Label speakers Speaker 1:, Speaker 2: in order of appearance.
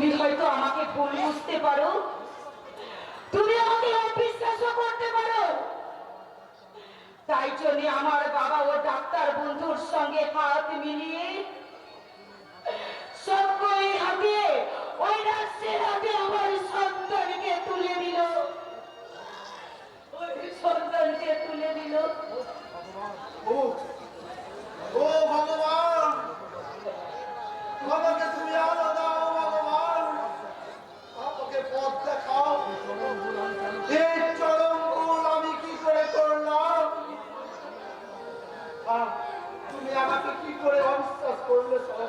Speaker 1: তুমি হয়তো আমাকে ভুল বুঝতে পারো। তুমি আমাকে অবিশ্বাসও করতে পারো। তাই জন্য আমার বাবা ও ডাক্তার বন্ধুর সঙ্গে হাত মিলিয়ে
Speaker 2: কি করে অবিশ্বাস করলে সবাই